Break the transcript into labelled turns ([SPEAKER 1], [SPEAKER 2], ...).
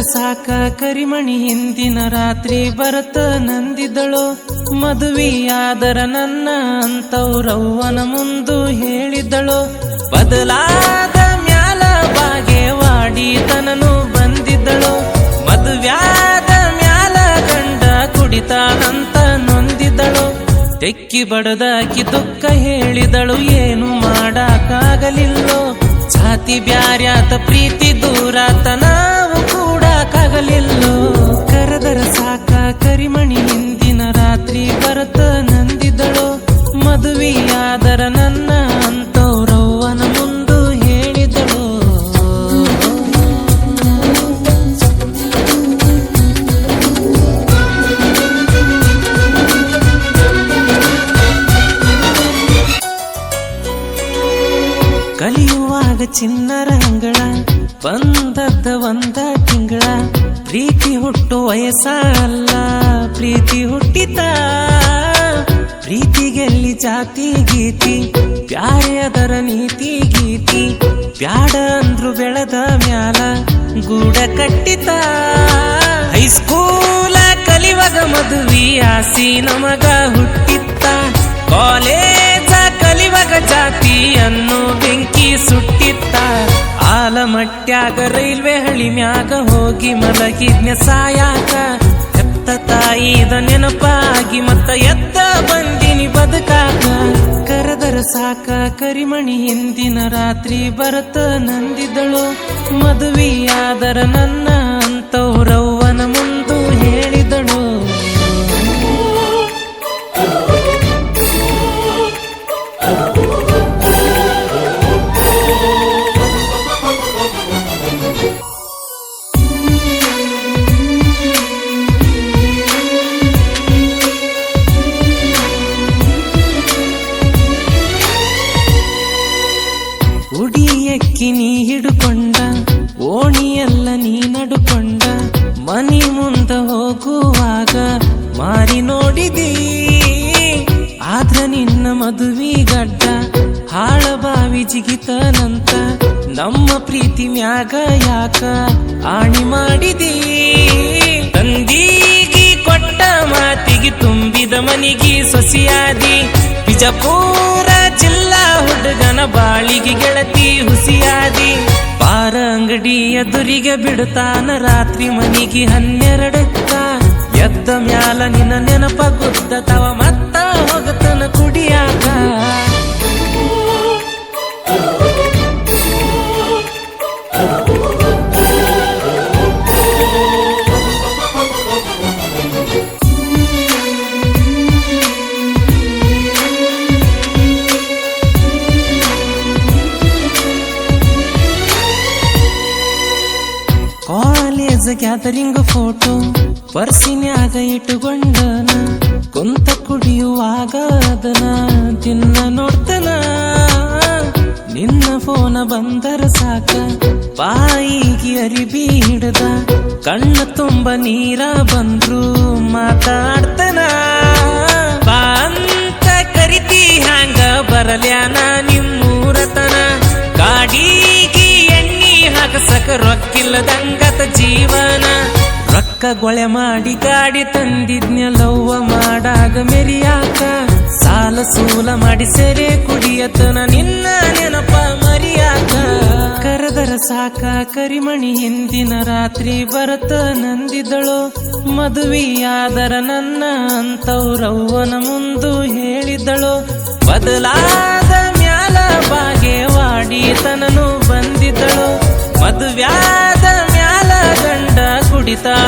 [SPEAKER 1] ಸಾಕ ಕರಿಮಣಿ ಹಿಂದಿನ ರಾತ್ರಿ ಬರತ ನಂದಿದಳು. ಮದುವೆಯಾದರ ನನ್ನ ಅಂತವ್ರವ್ವನ ಮುಂದು ಹೇಳಿದಳು. ಬದಲಾದ ಮ್ಯಾಲ ಬಾಗೇವಾಡಿ ತನನು ಬಂದಿದ್ದಳು. ಮದುವ್ಯಾದ ಮ್ಯಾಲ ಗಂಡ ಕುಡಿತಾನಂತ ನೊಂದಿದ್ದಳು. ತೆಕ್ಕಿ ಬಡದಾಕಿ ದುಃಖ ಹೇಳಿದಳು, ಏನು ಮಾಡಕ್ಕಾಗಲಿಲ್ಲೋ. ಜಾತಿ ಬ್ಯಾರ್ಯಾತ, ಪ್ರೀತಿ ದೂರಾತ ಕರದರ ಕರೆದರ ಸಾಕ ಕರಿಮಣಿ ಹಿಂದಿನ ರಾತ್ರಿ ಬರತ ಕಲಿಯುವಾಗ ಚಿನ್ನರ ಅಂಗಳ ಬಂದದ್ದ ಒಂದ ತಿಂಗಳ, ಪ್ರೀತಿ ಹುಟ್ಟು ವಯಸ್ಸಲ್ಲ, ಪ್ರೀತಿ ಹುಟ್ಟಿತ. ಪ್ರೀತಿಗೆಲ್ಲಿ ಜಾತಿ ಗೀತಿ, ಬ್ಯಾರೆ ಅದರ ನೀತಿ ಗೀತಿ, ಬ್ಯಾಡ ಅಂದ್ರು ಬೆಳೆದ ಮ್ಯಾಲ ಗೂಡ ಕಟ್ಟಿತ. ಹೈಸ್ಕೂಲ ಕಲಿವಾಗ ಮದುವೆ ಆಸಿ ನಮಗ ಹುಟ್ಟಿತ್ತ. ಕಾಲೇಜ ಸುಟ್ಟಿತ್ತ ಆಲಮಟ್ಯಾಗ ರೈಲ್ವೆ ಹಳಿ ಮ್ಯಾಗ ಹೋಗಿ ಮಲಗಿದ್ನ ಸಾಯಾಕ. ಎತ್ತ ತಾಯಿದ ನೆನಪಾಗಿ ಮತ್ತ ಎತ್ತ ಬಂದಿನಿ ಬದುಕಾಕ. ಕರೆದರ ಸಾಕ ಕರಿಮಣಿ ಹಿಂದಿನ ರಾತ್ರಿ ಬರತ ನಂದಿದಳು. ಮದುವೆಯಾದರ ನನ್ನ ಅಂತವ್ರವ್ವನ ಮುಂದು ಉಡಿಯಕ್ಕಿ ನೀ ಹಿಡುಕೊಂಡ, ಓಣಿಯಲ್ಲ ನೀ ನಡುಕೊಂಡ, ಮನಿ ಮುಂದ ಹೋಗುವಾಗ ಮಾರಿ ನೋಡಿದಿ. ಆದ್ರ ನಿನ್ನ ಮದುವೆ ಗಡ್ಡ ಹಾಳಬಾವಿ ಜಿಗಿತನಂತ ನಮ್ಮ ಪ್ರೀತಿ ಮ್ಯಾಗ ಯಾಕ ಆಣಿ ಮಾಡಿದಿ? ಕೊಟ್ಟ ಮಾತಿಗೆ ತುಂಬಿದ ಮನಿಗಿ ಸೊಸಿಯಾದಿ. ಬಿಜಪೂರ ಜಿಲ್ಲಾ ಹುಡುಗನ ಬಾಳಿಗೆ ಗೆಳತಿ ಹುಸಿಯಾದಿ. ಪಾರ ಅಂಗಡಿ ಎದುರಿಗೆ ಬಿಡುತ್ತಾನ ರಾತ್ರಿ ಮನಿಗೆ ಹನ್ನೆರಡಕ್ಕ. ಎದ್ದ ಮ್ಯಾಲ ನಿನ್ನ ನೆನಪ ಗುದ್ದತವ ಮತ್ತ ಹೋಗತನ ಕುಡಿಯಾಕ. ಕಾಲೇಜ್ ಗ್ಯಾದರಿಂಗ್ ಫೋಟೋ ಪರ್ಸಿನ್ಯಾಗ ಇಟ್ಟುಕೊಂಡನ, ಕುಂತ ಕುಡಿಯುವಾಗ ಅದನ ತಿನ್ನ ನೋಡ್ತನ. ನಿನ್ನ ಫೋನ ಬಂದರ ಸಾಕ, ಬಾಯಿಗೆ ಅರಿಬಿ ಬೀಡದ ಕಣ್ಣ ತುಂಬ ನೀರ ಬಂದ್ರು ಮಾತಾಡ್ತನ. ಬಾ ಅಂತ ಕರಿತಿ ಹ್ಯಾಂಗ ಬರಲ್ಯಾನ ನಿಮ್ಮೂರತನ ಹಾಕಸಕ ರೊಕ್ಕಿಲ್ಲದಂಗತ ಜೀವನ. ರೊಕ್ಕ ಗೊಳೆ ಮಾಡಿ ಗಾಡಿ ತಂದಿದ್ನ್ಯಲವ್ವ ಮಾಡಾಗ ಮೆರಿಯಾಕ. ಸಾಲ ಸೂಲ ಮಾಡಿ ಸೆರೆ ಕುಡಿಯತನ, ನಿನ್ನ ನೆನಪ ಮರಿಯಾಕ. ಕರೆದರ ಸಾಕ, ಕರಿಮಣಿ ಹಿಂದಿನ ರಾತ್ರಿ ಬರತ ನಂದಿದಳು. ಮದುವೆಯಾದರ ನನ್ನ ಅಂತವ್ರವ್ವನ ಮುಂದು ಹೇಳಿದಳು. ಬದಲಾದ ಬಂದಿದ್ದಳು